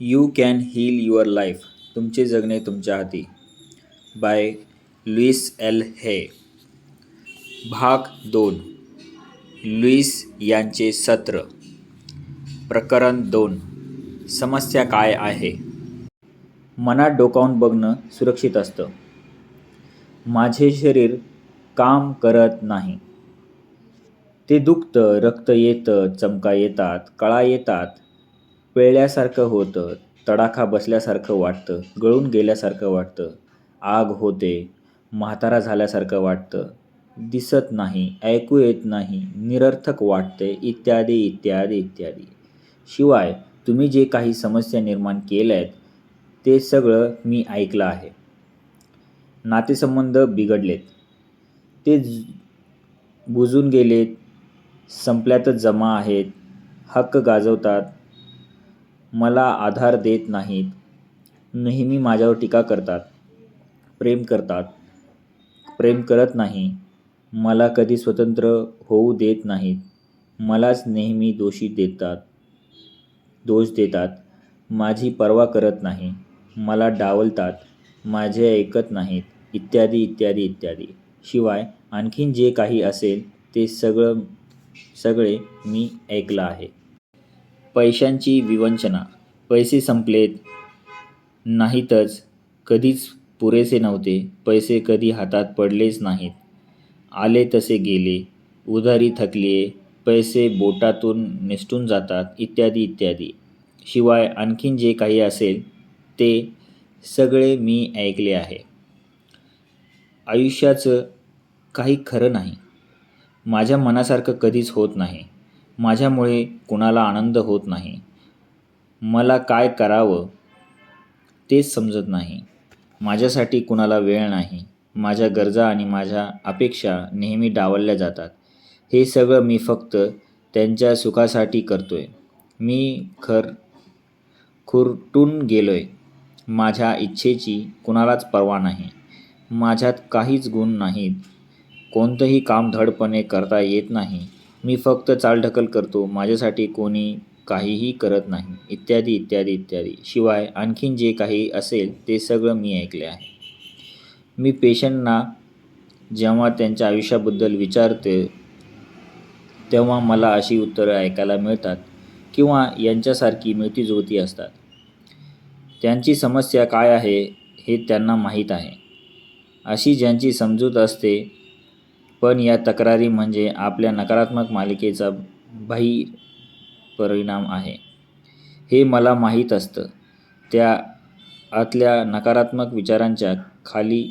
You can heal your life तुमचे जगणे तुमच्या हाती. बाय लुईस एल हे. भाग दोन. लुईस यांचे सत्र. प्रकरण दोन. समस्या काय आहे? मनात डोकावून बघणं सुरक्षित असतं. माझे शरीर काम करत नाही. ते दुखतं रक्त येतं चमका येतात कळा येतात. पेळल्यासारखं होतं तडाखा बसल्यासारखं वाटतं गळून गेल्यासारखं वाटतं आग होते म्हातारा झाल्यासारखं वाटतं दिसत नाही ऐकू येत नाही निरर्थक वाटते इत्यादी इत्यादी इत्यादी. शिवाय तुम्ही जे काही समस्या निर्माण केल्या आहेत ते सगळं मी ऐकलं आहे. नातेसंबंध बिघडलेत. ते बुजून गेलेत संपल्यातच जमा आहेत हक्क गाजवतात मला आधार देत नाहीत. नेहमी माझ्यावर टीका करतात. प्रेम करतात. प्रेम करत नाही. मला कधी स्वतंत्र होऊ देत नाहीत. मलाच नेहमी दोषी देतात. दोष देतात. माझी पर्वा करत नाही. मला डावलतात. माझे ऐकत नाहीत. इत्यादी इत्यादी इत्यादी. शिवाय आणखीन जे काही असेल ते सगळं सगळे मी ऐकलं आहे. पैशांची विवंचना. पैसे संपलेत. नाहीतच कधीच पुरेसे नव्हते. पैसे कधी हातात पडलेच नाहीत. आले तसे गेले. उधारी थकलीये पैसे बोटातून निसटून जातात. इत्यादी इत्यादी. शिवाय आणखीन जे काही असेल ते सगळे मी ऐकले आहे. आयुष्याचं काही खरं नाही. माझ्या मनासारखं कधीच होत नाही. माझ्यामुळे कुणाला आनंद होत नाही. मला काय करावं तेच समजत नाही. माझ्यासाठी कुणाला वेळ नाही. माझ्या गरजा आणि माझ्या अपेक्षा नेहमी डावलल्या जातात. हे सगळं मी फक्त त्यांच्या सुखासाठी करतो आहे मी खर खुरटून गेलो आहे माझ्या इच्छेची कुणालाच पर्वा नाही. माझ्यात काहीच गुण नाहीत. कोणतंही काम धडपणे करता येत नाही. मी फक्त चालढकल करतो माझ्यासाठी कोणी काहीही करत नाही इत्यादी इत्यादी इत्यादी. शिवाय आणखीन जे काही असेल ते सगळं मी ऐकले आहे. मी पेशंटना जेव्हा त्यांच्या आयुष्याबद्दल विचारते तेव्हा मला अशी उत्तरं ऐकायला मिळतात किंवा यांच्यासारखी मिळती जुळती असतात. त्यांची समस्या काय आहे हे त्यांना माहीत आहे. अशी ज्यांची समजूत असते पण या तक्रारी म्हणजे आपल्या नकारात्मक मालिकेचा बाह्य परिणाम आहे. हे मला माहीत असतं. त्या आतल्या नकारात्मक विचारांच्या खाली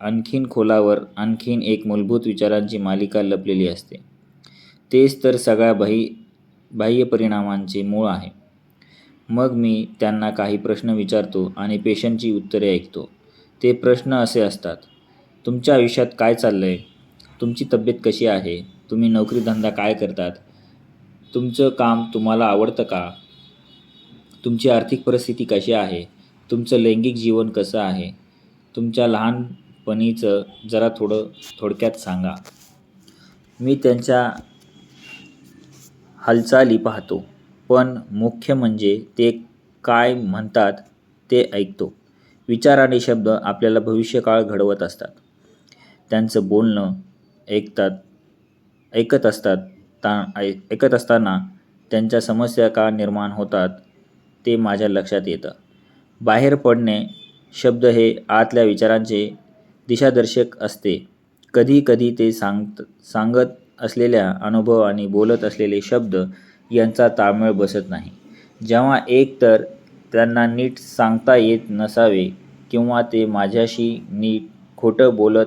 आणखीन खोलावर आणखीन एक मूलभूत विचारांची मालिका लपलेली असते. तेच तर सगळ्या बाही बाह्य परिणामांचे मूळ आहे. मग मी त्यांना काही प्रश्न विचारतो आणि पेशंटची उत्तरे ऐकतो. ते प्रश्न असे असतात तुमच्या आयुष्यात काय चाललं आहे तुमची तब्येत कशी आहे? तुम्ही नोकरीधंदा काय करतात? तुमचं काम तुम्हाला आवडतं का? तुमची आर्थिक परिस्थिती कशी आहे? तुमचं लैंगिक जीवन कसं आहे? तुमच्या लहानपणीचं जरा थोडं थोडक्यात सांगा. मी त्यांच्या हालचाली पाहतो पण मुख्य म्हणजे ते काय म्हणतात ते ऐकतो. विचार आणि शब्द आपल्याला भविष्यकाळ घडवत असतात. त्यांचं बोलणं ऐकतात ऐकत असतात ता ऐ ऐकत असताना त्यांच्या समस्या का निर्माण होतात ते माझ्या लक्षात येतं. बाहेर पडणे शब्द हे आतल्या विचारांचे दिशादर्शक असते. कधी कधी ते सांगत सांगत असलेल्या अनुभव आणि बोलत असलेले शब्द यांचा ताळमेळ बसत नाही. जेव्हा एक तर त्यांना नीट सांगता येत नसावे किंवा ते माझ्याशी नीट खोटं बोलत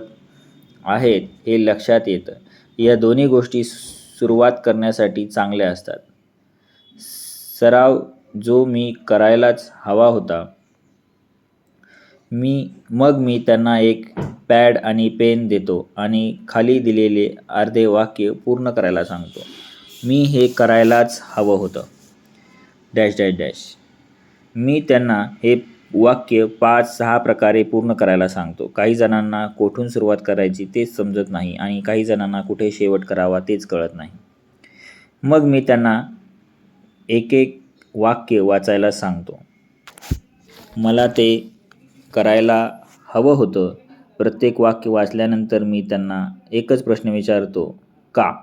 आहेत हे लक्षात येतं. या दोन्ही गोष्टी सुरुवात करण्यासाठी चांगल्या असतात. सराव जो मी करायलाच हवा होता मी मग मी त्यांना एक पॅड आणि पेन देतो आणि खाली दिलेले अर्धे वाक्य पूर्ण करायला सांगतो. मी हे करायलाच हवं होतं. Dash dash dash. मी त्यांना हे वाक्य पाच सहा प्रकारे पूर्ण करायला सांगतो. काही जणांना कोठून सुरुवात करायची तेच समजत नाही आणि काही जणांना कुठे शेवट करावा तेच कळत नाही. मग मी त्यांना एक एक वाक्य वाचायला सांगतो. मला ते करायला हवं होतं. प्रत्येक वाक्य वाचल्यानंतर मी त्यांना एकच प्रश्न विचारतो. का?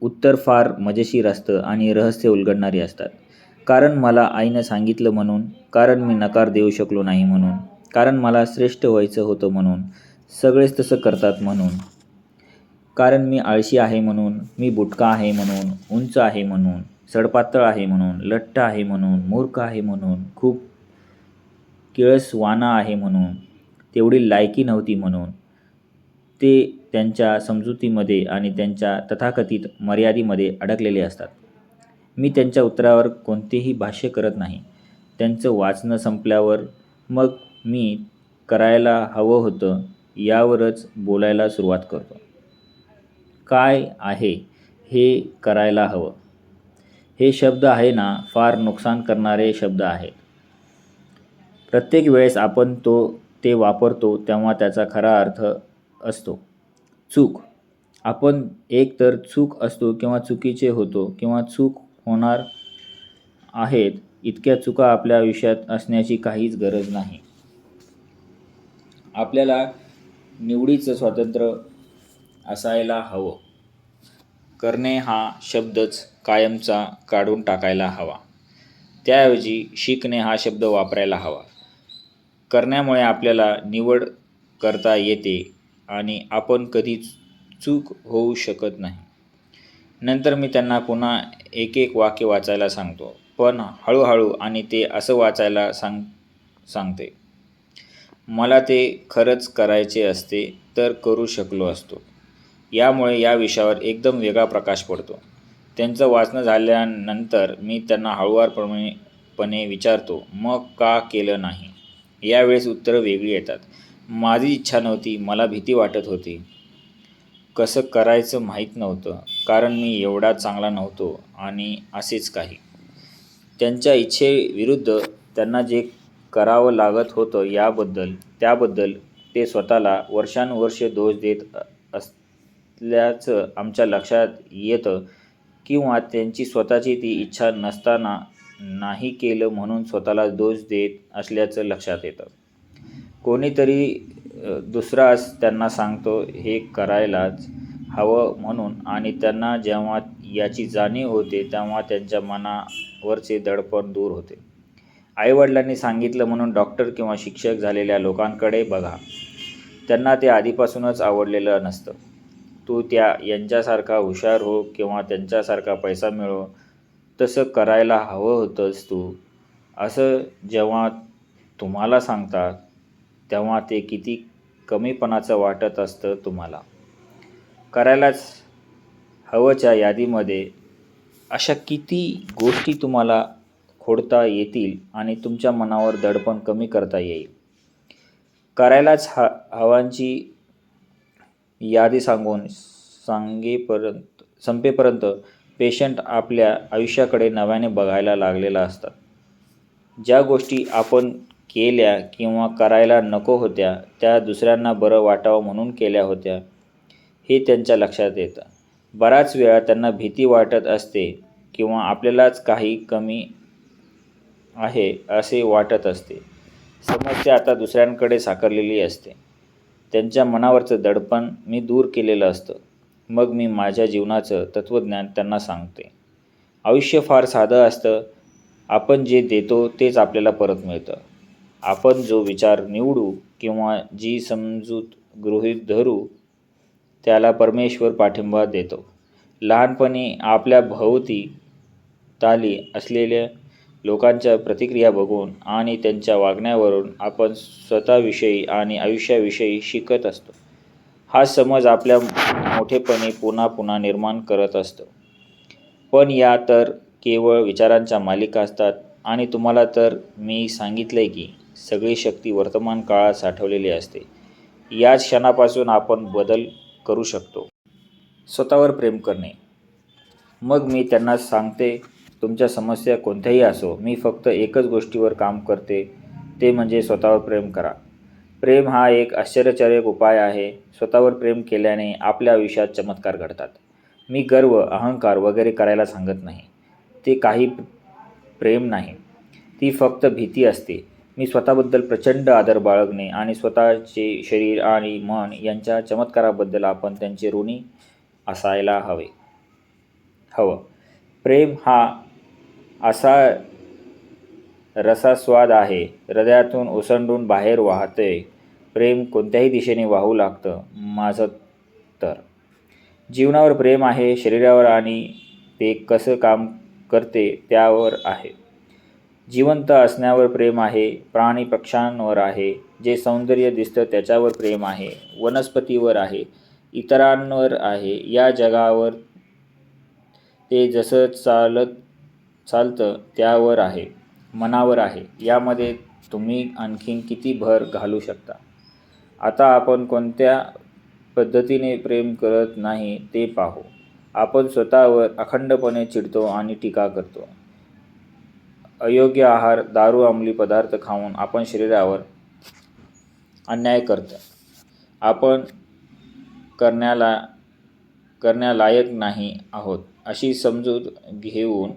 उत्तर फार मजेशीर असतं आणि रहस्य उलगडणारी असतात. कारण मला आईनं सांगितलं म्हणून कारण मी नकार देऊ शकलो नाही म्हणून कारण मला श्रेष्ठ व्हायचं होतं म्हणून सगळेच तसं करतात म्हणून. कारण मी आळशी आहे म्हणून मी बुटका आहे म्हणून उंच आहे म्हणून सडपातळ आहे म्हणून लठ्ठ आहे म्हणून मूर्ख आहे म्हणून खूप किळसवाना आहे म्हणून तेवढी लायकी नव्हती म्हणून. ते त्यांच्या समजुतीमध्ये आणि त्यांच्या तथाकथित मर्यादेमध्ये अडकलेले असतात. मी त्यांच्या उत्तरावर कोणतेही भाष्य करत नाही. त्यांचं वाचणं संपल्यावर मग मी करायला हवं होतं यावरच बोलायला सुरुवात करतो. काय आहे हे करायला हवं? हे शब्द आहे ना फार नुकसान करणारे शब्द आहेत प्रत्येक वेळेस आपण तो ते वापरतो तेव्हा त्याचा खरा अर्थ असतो. चूक. आपण एक तर चूक असतो किंवा चुकीचे होतो किंवा चूक होणार आहेत इतक्या चुका आपल्या आयुष्यात असण्याची काहीच गरज नाही. आपल्याला निवडीचं स्वातंत्र्य असायला हवं. करणे हा शब्दच कायमचा काढून टाकायला हवा. त्याऐवजी शिकणे हा शब्द वापरायला हवा. करण्यामुळे आपल्याला निवड करता येते आणि आपण कधी चूक होऊ शकत नाही. नंतर मी त्यांना पुन्हा एक एक वाक्य वाचायला सांगतो. पण हळूहळू आणि ते असं वाचायला सांग सांगते. मला ते खरंच करायचे असते तर करू शकलो असतो. यामुळे या विषयावर एकदम वेगळा प्रकाश पडतो. त्यांचं वाचणं झाल्यानंतर मी त्यांना हळुवारपणे पणे विचारतो मग का केलं नाही? यावेळेस उत्तरं वेगळी येतात. माझी इच्छा नव्हती मला भीती वाटत होती. कसं करायचं माहीत नव्हतं कारण मी एवढा चांगला नव्हतो आणि असेच काही. त्यांच्या इच्छेविरुद्ध त्यांना जे करावं लागत होतं याबद्दल त्याबद्दल ते स्वतःला वर्षानुवर्षे दोष देत असल्याचं आमच्या लक्षात येतं किंवा त्यांची स्वतःची ती इच्छा नसताना नाही केलं म्हणून स्वतःला दोष देत असल्याचं लक्षात येतं. कोणीतरी दुसराच त्यांना सांगतो हे करायलाच हवं म्हणून. आणि त्यांना जेव्हा याची जाणीव होते तेव्हा त्यांच्या मनावरचे दडपण दूर होते. आईवडिलांनी सांगितलं म्हणून डॉक्टर किंवा शिक्षक झालेल्या लोकांकडे बघा. त्यांना ते आधीपासूनच आवडलेलं नसतं. तू त्या यांच्यासारखा हुशार हो किंवा त्यांच्यासारखा पैसा मिळव तसं करायला हवं होतंस तू. असं जेव्हा तुम्हाला सांगतात तेव्हा ते किती कमीपणाचं वाटत असतं तुम्हाला. करायलाच हवंच्या यादीमध्ये अशा किती गोष्टी तुम्हाला खोडता येतील आणि तुमच्या मनावर दडपण कमी करता येईल. करायलाच ह हवांची यादी सांगून सांगेपर्यंत संपेपर्यंत पेशंट आपल्या आयुष्याकडे नव्याने बघायला लागलेला असतात. ज्या गोष्टी आपण केल्या किंवा करायला नको होत्या त्या दुसऱ्यांना बरं वाटावं म्हणून केल्या होत्या हे त्यांच्या लक्षात येतं. बराच वेळा त्यांना भीती वाटत असते किंवा आपल्यालाच काही कमी आहे असे वाटत असते. समस्या आता दुसऱ्यांकडे साकारलेली असते. त्यांच्या मनावरचं दडपण मी दूर केलेलं असतं. मग मी माझ्या जीवनाचं तत्त्वज्ञान त्यांना सांगते. आयुष्य फार साधं असतं. आपण जे देतो तेच आपल्याला परत मिळतं. आपण जो विचार निवडू किंवा जी समजूत गृहीत धरू त्याला परमेश्वर पाठिंबा देतो. लहानपणी आपल्या भोवती ताली असलेल्या लोकांच्या प्रतिक्रिया बघून आणि त्यांच्या वागण्यावरून आपण स्वतःविषयी आणि आयुष्याविषयी शिकत असतो. हा समज आपल्या मोठेपणी पुन्हा पुन्हा निर्माण करत असतो. पण या तर केवळ विचारांच्या मालिका असतात आणि तुम्हाला तर मी सांगितलं आहे की सगळी शक्ती वर्तमान काळात साठवलेली असते. याच क्षणापासून आपण बदल करू शकतो. स्वतःवर प्रेम करणे. मग मी त्यांना सांगते तुमच्या समस्या कोणत्याही असो मी फक्त एकच गोष्टीवर काम करते ते म्हणजे स्वतःवर प्रेम करा. प्रेम हा एक आश्चर्यकारक उपाय आहे. स्वतःवर प्रेम केल्याने आपल्या आयुष्यात चमत्कार घडतात. मी गर्व अहंकार वगैरे करायला सांगत नाही. ते काही प्रेम नाही. ती फक्त भीती असते. मी स्वतःबद्दल प्रचंड आदर बाळगणे आणि स्वतःचे शरीर आणि मन यांच्या चमत्काराबद्दल आपण त्यांचे ऋणी असायला हवे. हवं. प्रेम हा असा रसास्वाद आहे. हृदयातून ओसंडून बाहेर वाहते. प्रेम कोणत्याही दिशेने वाहू लागतं. माझं तर. जीवनावर प्रेम आहे शरीरावर आणि ते कसं काम करते त्यावर आहे. जिवंत असण्यावर प्रेम आहे प्राणी पक्ष्यांवर आहे जे सौंदर्य दिसतं त्याच्यावर प्रेम आहे वनस्पतीवर आहे इतरांवर आहे या जगावर ते जसं चालत चालतं त्यावर आहे मनावर आहे. यामध्ये तुम्ही आणखीन किती भर घालू शकता? आता आपण कोणत्या पद्धतीने प्रेम करत नाही ते पाहू. आपण स्वतःवर अखंडपणे चिडतो आणि टीका करतो. अयोग्य आहार दारू अंमली पदार्थ खाऊन आपण शरीरावर अन्याय करतो. आपण करण्याला करण्यालायक नाही आहोत अशी समजूत घेऊन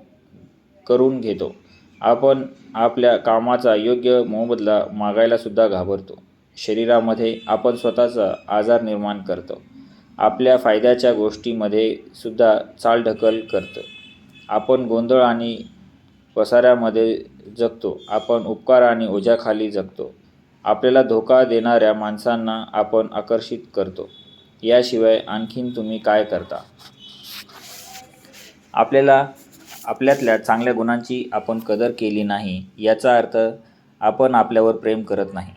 करून घेतो. आपण आपल्या कामाचा योग्य मोबदला मागायलासुद्धा घाबरतो. शरीरामध्ये आपण स्वतःचा आजार निर्माण करतो. आपल्या फायद्याच्या गोष्टीमध्ये सुद्धा चालढकल करतं. आपण गोंधळ आणि पसाऱ्यामध्ये जगतो. आपण उपकार आणि ओझ्याखाली जगतो. आपल्याला धोका देणाऱ्या माणसांना आपण आकर्षित करतो. याशिवाय आणखीन तुम्ही काय करता? आपल्याला आपल्यातल्या चांगल्या गुणांची आपण कदर केली नाही याचा अर्थ आपण आपल्यावर प्रेम करत नाही.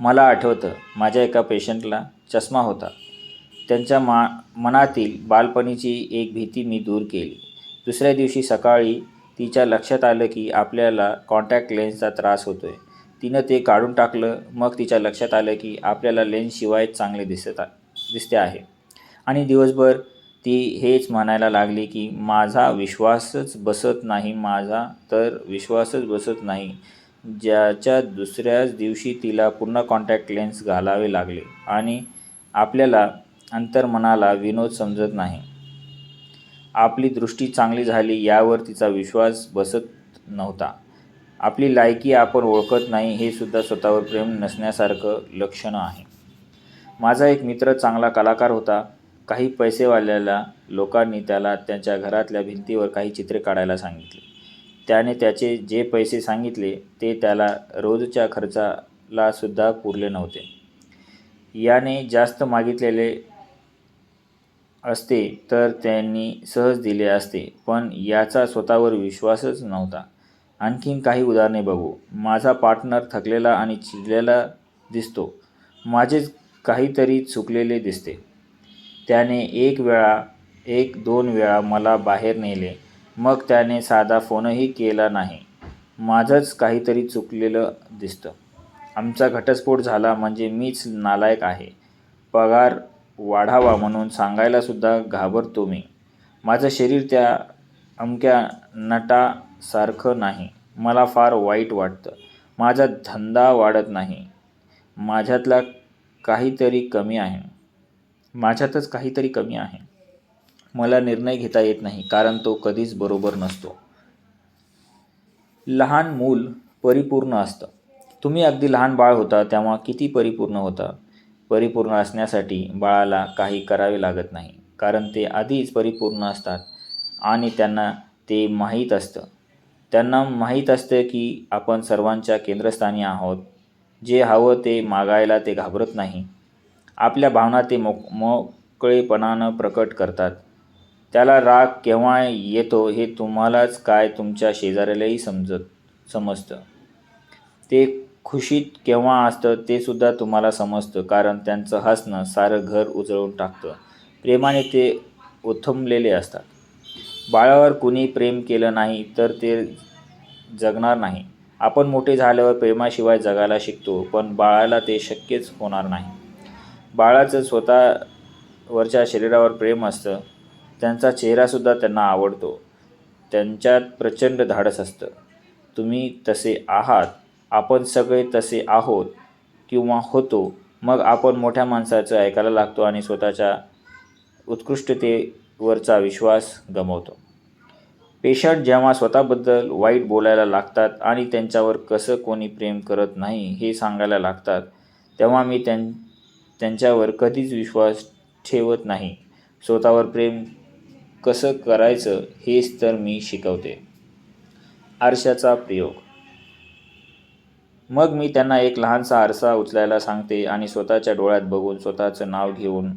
मला आठवतं माझ्या एका पेशंटला चष्मा होता. त्यांच्या मा मनातील बालपणीची एक भीती मी दूर केली. दुसऱ्या दिवशी सकाळी तिच्या लक्षात आलं की आपल्याला कॉन्टॅक्ट लेन्सचा त्रास होतो आहे तिनं ते काढून टाकलं मग तिच्या लक्षात आलं की आपल्याला लेन्सशिवाय चांगले दिसत आ दिसते आहे. आणि दिवसभर ती हेच म्हणायला लागली की माझा विश्वासच बसत नाही माझा तर विश्वासच बसत नाही. ज्याच्या दुसऱ्याच दिवशी तिला पुन्हा कॉन्टॅक्ट लेन्स घालावे लागले आणि आपल्याला अंतर्मनाला विनोद समजत नाही. आपली दृष्टी चांगली झाली यावर तिचा विश्वास बसत नव्हता. आपली लायकी आपण ओळखत नाही हे सुद्धा स्वतःवर प्रेम नसण्यासारखं लक्षणं आहे. माझा एक मित्र चांगला कलाकार होता. काही पैसेवाल्याला लोकांनी त्याला त्यांच्या घरातल्या भिंतीवर काही चित्रे काढायला सांगितले. त्याने त्याचे जे पैसे सांगितले ते त्याला रोजच्या खर्चाला सुद्धा पुरले नव्हते. याने जास्त मागितलेले असते तर त्यांनी सहज दिले असते पण याचा स्वतःवर विश्वासच नव्हता. आणखीन काही उदाहरणे बघू. माझा पार्टनर थकलेला आणि चिडलेला दिसतो. माझेच काहीतरी चुकलेले दिसते. त्याने एक वेळा एक दोन वेळा मला बाहेर नेले. मग त्याने साधा फोनही केला नाही. माझंच काहीतरी चुकलेलं दिसतं. आमचा घटस्फोट झाला म्हणजे मीच नालायक आहे. पगार वाढावा म्हणून सांगायलासुद्धा घाबरतो मी. माझं शरीर त्या अमक्या नटासारखं नाही. मला फार वाईट वाटतं. माझा धंदा वाढत नाही. माझ्यातला काहीतरी कमी आहे. माझ्यातच काहीतरी कमी आहे. मला निर्णय घेता येत नाही कारण तो कधीच बरोबर नसतो. लहान मूल परिपूर्ण असतं. तुम्ही अगदी लहान बाळ होता तेव्हा किती परिपूर्ण होता? परिपूर्ण असण्यासाठी बाळाला काही करावे लागत नाही कारण ते आधीच परिपूर्ण असतात आणि त्यांना ते माहीत असतं. त्यांना माहीत असतं की आपण सर्वांच्या केंद्रस्थानी आहोत. जे हवं ते मागायला ते घाबरत नाही. आपल्या भावना ते मोक मोकळेपणानं प्रकट करतात. त्याला राग केव्हा येतो हे तुम्हालाच काय तुमच्या शेजाऱ्यालाही समजत समजतं. ते खुशीत केव्हा असतं ते सुद्धा तुम्हाला समजतं कारण त्यांचं हसणं सारं घर उजळून टाकतं. प्रेमाने ते उथमलेले असतात. बाळावर कुणी प्रेम केलं नाही तर ते जगणार नाही. आपण मोठे झाल्यावर प्रेमाशिवाय जगायला शिकतो पण बाळाला ते शक्यच होणार नाही. बाळाचं स्वतःवरच्या शरीरावर प्रेम असतं. त्यांचा चेहरासुद्धा त्यांना आवडतो. त्यांच्यात प्रचंड धाडस असतं. तुम्ही तसे आहात. आपण सगळे तसे आहोत किंवा होतो मग आपण मोठ्या माणसाचं ऐकायला लागतो आणि स्वतःच्या उत्कृष्टतेवरचा विश्वास गमवतो. पेशंट जेव्हा स्वतःबद्दल वाईट बोलायला लागतात आणि त्यांच्यावर कसं कोणी प्रेम करत नाही हे सांगायला लागतात तेव्हा मी त्यां त्यांच्यावर कधीच विश्वास ठेवत नाही. स्वतःवर प्रेम कसं करायचं हेच तर मी शिकवते. आरशाचा प्रयोग. मग मी त्यांना एक लहानसा आरसा उचलायला सांगते आणि स्वतःच्या डोळ्यात बघून स्वतःचं नाव घेऊन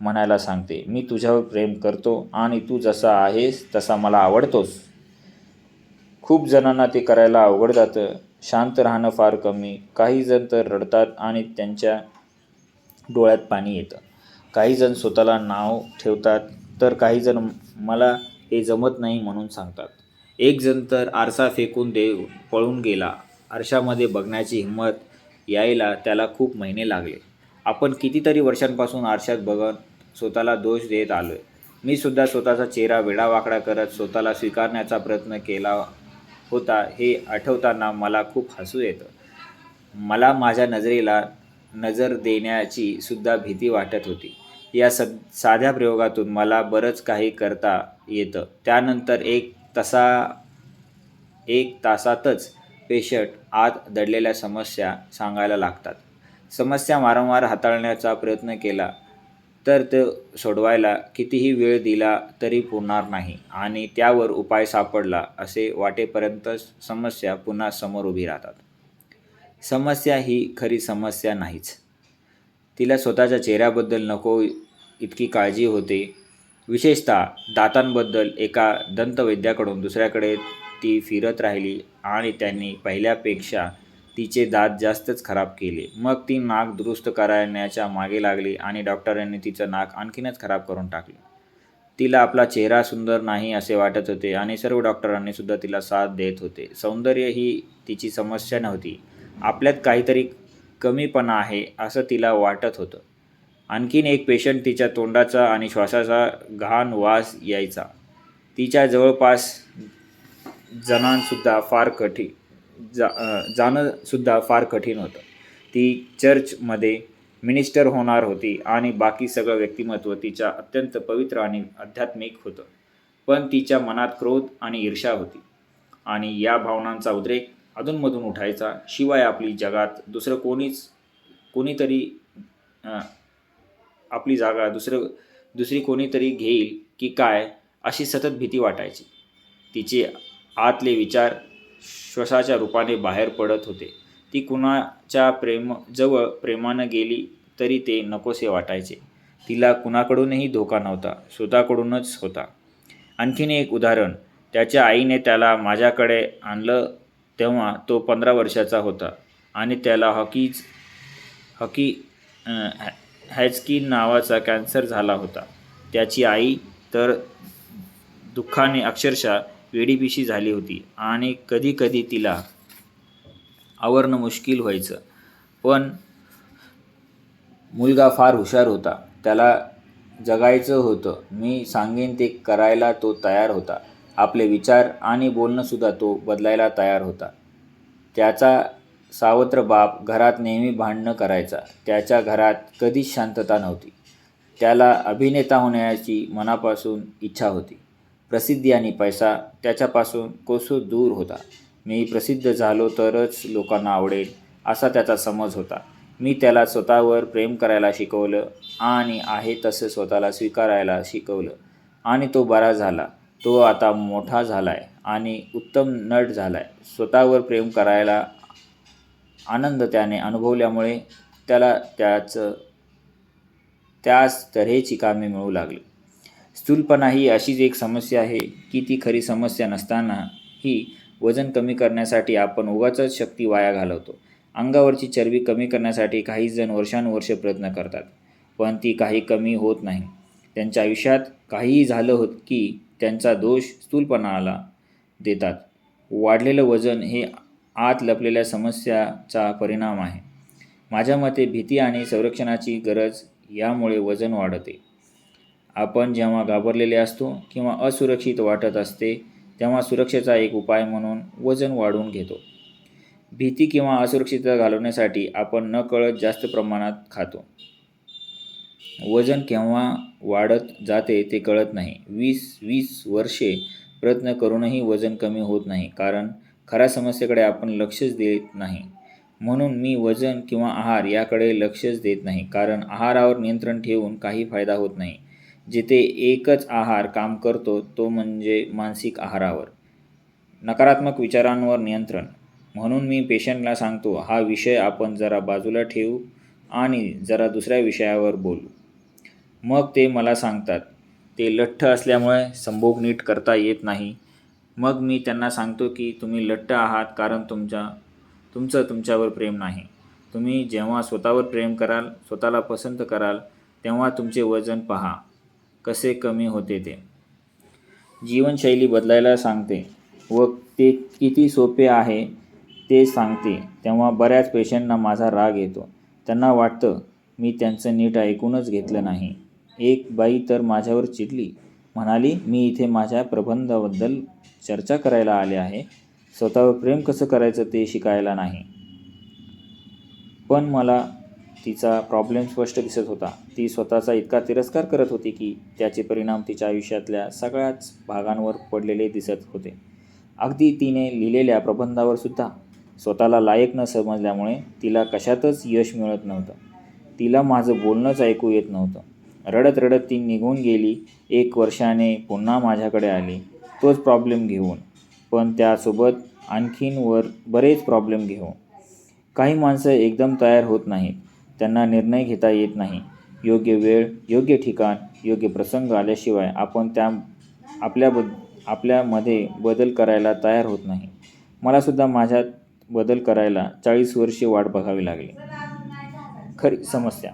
म्हणायला सांगते मी तुझ्यावर प्रेम करतो आणि तू जसा आहेस तसा मला आवडतोस. खूप जणांना ते करायला अवघड जातं. शांत राहणं फार कमी. काही जण तर रडतात आणि त्यांच्या डोळ्यात पाणी येतं. काही जण स्वतःला नाव ठेवतात तर काही जण मला हे जमत नाही म्हणून सांगतात. एक जण तर आरसा फेकून दे पळून गेला. आरशामध्ये बघण्याची हिंमत यायला त्याला खूप महिने लागले. आपण कितीतरी वर्षांपासून आरशात बघत स्वतःला दोष देत आलो आहे मी सुद्धा स्वतःचा चेहरा वेडावाकडा करत स्वतःला स्वीकारण्याचा प्रयत्न केला होता हे आठवताना मला खूप हसू येतं. मला माझ्या नजरेला नजर देण्याची सुद्धा भीती वाटत होती. या स साध्या प्रयोगातून मला बरंच काही करता येतं. त्यानंतर एक तसा एक तासातच पेशंट आत दडलेल्या समस्या सांगायला लागतात. समस्या वारंवार हाताळण्याचा प्रयत्न केला तर ते सोडवायला कितीही वेळ दिला तरी पुरणार नाही आणि त्यावर उपाय सापडला असे वाटेपर्यंत समस्या पुन्हा समोर उभी राहतात. समस्या ही खरी समस्या नाहीच. तिला स्वतःच्या चेहऱ्याबद्दल नको इतकी काळजी होते. विशेषतः दातांबद्दल एका दंतवैद्याकडून दुसऱ्याकडे ती फिरत राहिली आणि त्यांनी पहिल्यापेक्षा तिचे दात जास्तच खराब केले. मग ती नाक दुरुस्त करण्याच्या मागे लागली आणि डॉक्टरांनी तिचं नाक आणखीनच खराब करून टाकले. तिला आपला चेहरा सुंदर नाही असे वाटत होते आणि सर्व डॉक्टरांनी सुद्धा तिला साथ देत होते. सौंदर्य ही तिची समस्या नव्हती. आपल्यात काहीतरी कमीपणा आहे असं तिला वाटत होतं. आणखीन एक पेशंट तिच्या तोंडाचा आणि श्वासाचा घाण वास यायचा. तिच्या जवळपास जणांसुद्धा फार कठीण जा जाणंसुद्धा फार कठीण होतं. ती चर्चमध्ये मिनिस्टर होणार होती आणि बाकी सगळं व्यक्तिमत्व तिच्या अत्यंत पवित्र आणि आध्यात्मिक होतं. पण तिच्या मनात क्रोध आणि ईर्षा होती आणि या भावनांचा उद्रेक अधूनमधून उठायचा. शिवाय आपली जगात दुसरं कोणीच कोणीतरी आपली जागा दुसरं दुसरी कोणीतरी घेईल की काय अशी सतत भीती वाटायची. तिची आतले विचार श्वासाच्या रूपाने बाहेर पडत होते. ती कुणाच्या प्रेम जवळ प्रेमानं गेली तरी ते नकोसे वाटायचे. तिला कुणाकडूनही धोका नव्हता स्वतःकडूनच होता. आणखीन एक उदाहरण त्याच्या आईने त्याला माझ्याकडे आणलं तेव्हा तो पंधरा वर्षाचा होता आणि त्याला हॉकीज हॉकी हॅचकिन नावाचा कॅन्सर झाला होता. त्याची आई तर दुःखाने अक्षरशः वेडीपिशी झाली होती. आणि कधीकधी तिला आवरणं मुश्किल व्हायचं. पण मुलगा फार हुशार होता. त्याला जगायचं होतं. मी सांगेन ते करायला तो तयार होता. आपले विचार आणि बोलणंसुद्धा तो बदलायला तयार होता. त्याचा सावत्र बाप घरात नेहमी भांडणं करायचा. त्याच्या घरात कधीच शांतता नव्हती. त्याला अभिनेता होण्याची मनापासून इच्छा होती. प्रसिद्धी आणि पैसा त्याच्यापासून कोसो दूर होता. मी प्रसिद्ध झालो तरच लोकांना आवडेल असा त्याचा समज होता. मी त्याला स्वतःवर प्रेम करायला शिकवलं आणि आहे तसं स्वतःला स्वीकारायला शिकवलं. आणि तो बरा झाला. तो आता मोठा झाला आहे आणि उत्तम नट झाला आहे स्वतःवर प्रेम करायला आनंद त्याने अनुभवल्यामुळे त्याला त्याचं त्याच तऱ्हेची कामे मिळू लागली. स्थूलपणा ही अशीच एक समस्या आहे की ती खरी समस्या नसताना ही वजन कमी करण्यासाठी आपण उगाचच शक्ती वाया घालवतो. अंगावरची चरबी कमी करण्यासाठी काही जण वर्षानुवर्ष प्रयत्न करतात पण ती काही कमी होत नाही. त्यांच्या आयुष्यात काहीही झालं होत की त्यांचा दोष स्थूलपणाला देतात. वाढलेलं वजन हे आत लपलेल्या समस्याचा परिणाम आहे. माझ्या मते भीती आणि संरक्षणाची गरज यामुळे वजन वाढते. आपण जेव्हा घाबरलेले असतो किंवा असुरक्षित वाटत असते तेव्हा सुरक्षेचा एक उपाय म्हणून वजन वाढवून घेतो. भीती किंवा असुरक्षितता घालवण्यासाठी आपण न कळत जास्त प्रमाणात खातो. वजन केव्हा वाढत जाते ते कळत नाही. वीस वीस वर्षे प्रयत्न करूनही वजन कमी होत नाही कारण खऱ्या समस्येकडे आपण लक्षच देत नाही. म्हणून मी वजन किंवा आहार याकडे लक्षच देत नाही कारण आहारावर नियंत्रण ठेवून काही फायदा होत नाही. जिथे एकच आहार काम करतो तो म्हणजे मानसिक आहारावर. नकारात्मक विचारांवर नियंत्रण. म्हणून मी पेशंटला सांगतो हा विषय आपण जरा बाजूला ठेवू आणि जरा दुसऱ्या विषयावर बोलू. मग ते मला सांगतात. ते लठ्ठ असल्यामुळे संभोग नीट करता येत नाही. मग मी त्यांना सांगतो की तुम्ही लठ्ठ आहात कारण तुमच्या तुमचं तुमच्यावर प्रेम नाही. तुम्ही जेव्हा स्वतःवर प्रेम कराल स्वतःला पसंत कराल तेव्हा तुमचे वजन पहा. कसे कमी होते ते. जीवनशैली बदलायला सांगते व ते किती सोपे आहे ते सांगते. तेव्हा बऱ्याच पेशंटना माझा राग येतो. त्यांना वाटतं मी त्यांचं नीट ऐकूनच घेतलं नाही. एक बाई तर माझ्यावर चिडली. म्हणाली मी इथे माझ्या प्रबंधाबद्दल चर्चा करायला आले आहे. स्वतःवर प्रेम कसं करायचं ते शिकायला नाही. पण मला तिचा प्रॉब्लेम स्पष्ट दिसत होता. ती स्वतःचा इतका तिरस्कार करत होती की त्याचे परिणाम तिच्या आयुष्यातल्या सगळ्याच भागांवर पडलेले दिसत होते. अगदी तिने लिहिलेल्या प्रबंधावर सुद्धा. स्वतःला लायक न समजल्यामुळे तिला कशातच यश मिळत नव्हतं. तिला माझं बोलणंच ऐकू येत नव्हतं. रडत रडत ती निघून गेली. एक वर्षाने पुन्हा माझ्याकडे आली. तोच प्रॉब्लेम घेऊन. पण त्यासोबत आणखीन वर बरेच प्रॉब्लेम घेऊन. काही माणसं एकदम तयार होत नाहीत. त्यांना निर्णय घेता येत नाही. योग्य वेळ योग्य ठिकाण योग्य प्रसंग आल्याशिवाय आपण त्या आपल्या बद आपल्यामध्ये बदल करायला तयार होत नाही. मलासुद्धा माझ्यात बदल करायला चाळीस वर्षे वाट बघावी लागली. खरी समस्या.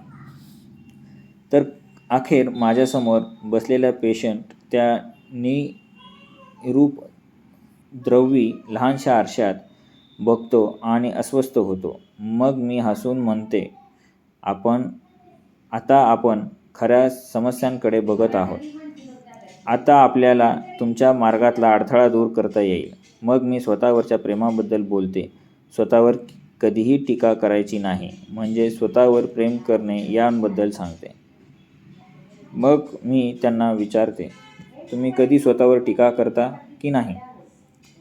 तर अखेर माझ्यासमोर बसलेल्या पेशंट त्या निरूप द्रवी लहानशा आरशात बघतो आणि अस्वस्थ होतो. मग मी हसून म्हणते आपण आता आपण खऱ्या समस्यांकडे बघत आहोत. आता आपल्याला तुमच्या मार्गातला अडथळा दूर करता येईल. मग मी स्वतःवरच्या प्रेमाबद्दल बोलते. स्वतःवर कधीही टीका करायची नाही. म्हणजे स्वतःवर प्रेम करणे यांबद्दल सांगते. मग मी त्यांना विचारते तुम्ही कधी स्वतःवर टीका करता की नाही?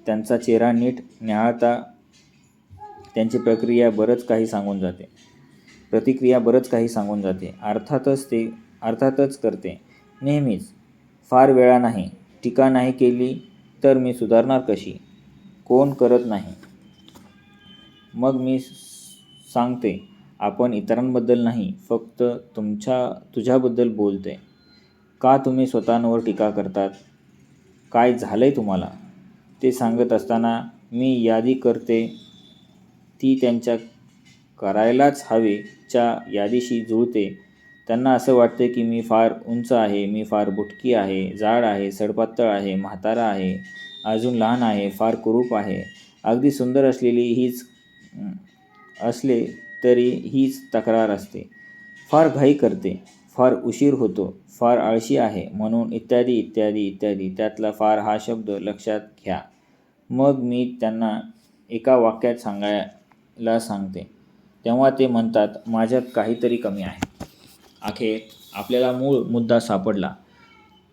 त्यांचा चेहरा नीट न्याहाळता त्यांची प्रक्रिया बरंच काही सांगून जाते. प्रतिक्रिया बरंच काही सांगून जाते. अर्थातच ते अर्थातच करते. नेहमीच. फार वेळा नाही. टीका नाही केली तर मी सुधारणार कशी? कोण करत नाही? मग मी सांगते. आपण इतरांबद्दल नाही फक्त तुमच्या तुझ्याबद्दल बोलते. का तुम्ही स्वतःवर टीका करतात? काय झालं आहे तुम्हाला? ते सांगत असताना मी यादी करते. ती त्यांच्या करायलाच हवी. च्या यादीशी जुळते. त्यांना असं वाटते की मी फार उंच आहे मी फार बुटकी आहे जाड आहे सडपातळ आहे म्हातारा आहे अजून लहान आहे फार कुरूप आहे. अगदी सुंदर असलेली हीच असले तरी हीच तक्रार असते. फार घाई करते फार उशीर होतो फार आळशी आहे म्हणून इत्यादी इत्यादी इत्यादी त्यातला फार हा शब्द लक्षात घ्या. मग मी त्यांना एका वाक्यात सांगायला सांगते. तेव्हा ते म्हणतात माझ्यात काहीतरी कमी आहे. अखेर आपल्याला मूळ मुद्दा सापडला.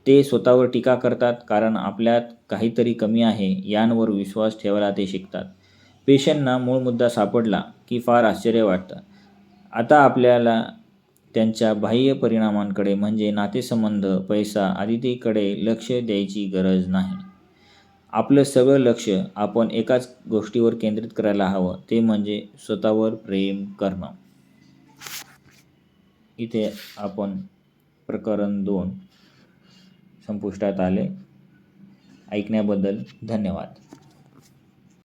ते स्वतःवर टीका करतात कारण आपल्यात काहीतरी कमी आहे यांवर विश्वास ठेवायला ते शिकतात. पेशंटना मूळ मुद्दा सापडला की फार आश्चर्य वाटतं. आता आपल्याला त्यांच्या बाह्य परिणामांकडे म्हणजे नातेसंबंध पैसा आदितीकडे लक्ष द्यायची गरज नाही. आपलं सगळं लक्ष आपण एकाच गोष्टीवर केंद्रित करायला हवं ते म्हणजे स्वतःवर प्रेम करणं इथे आपण प्रकरण दोन संपुष्टात आले. ऐकण्याबद्दल धन्यवाद.